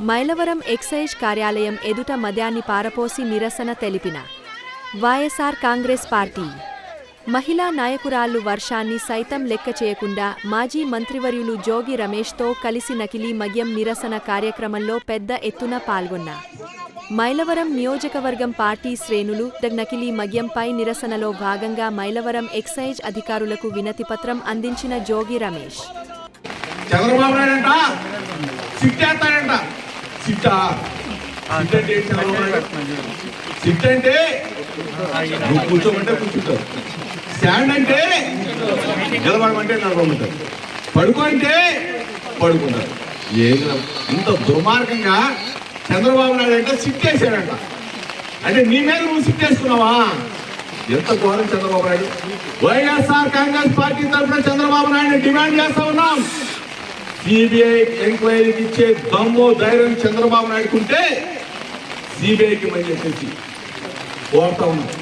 Mylavaram excise కార్యాలయం ఎదుట మద్యాన్ని పారపోసి నిరసన తెలిపిన వైఎస్ఆర్ కాంగ్రెస్ పార్టీ. మహిళా నాయకురాళ్ళు వర్షాన్ని సైతం లెక్క చేయకుండా మాజీ మంత్రివర్యులు జోగి రమేష్తో కలిసి నకిలీ మద్యం నిరసన కార్యక్రమంలో పెద్ద ఎత్తున పాల్గొన్న మైలవరం నియోజకవర్గం పార్టీ శ్రేణులు నకిలీ మద్యంపై నిరసనలో భాగంగా మైలవరం ఎక్సైజ్ అధికారులకు వినతిపత్రం అందించిన జోగి రమేష్. చంద్రబాబు సిట్టా సిట్ అంటే? సిట్ అంటే? నువ్వు కూర్చోమంటే కూర్చుంటావు. స్టాండ్ అంటే? నిలబడమంటే నిలబడమంటారు పడుకో అంటే పడుకుంటారు. ఏది ఇంత దుర్మార్గంగా చంద్రబాబు నాయుడు అంటే సిట్టేసాడంట అంటే నీ మీద నువ్వు సిట్టేసుకున్నావా ఎంత ఘోరం చంద్రబాబు నాయుడు. వైఎస్ఆర్ కాంగ్రెస్ పార్టీ తరఫున చంద్రబాబు నాయుడు డిమాండ్ చేస్తా ఉన్నాం. సిబిఐ ఎంక్వైరీకి ఇచ్చే దమ్ము ధైర్యం చంద్రబాబు నాయుడుకుంటే సిబిఐకి మంచి చెప్పేసి కోరుతా ఉన్నాం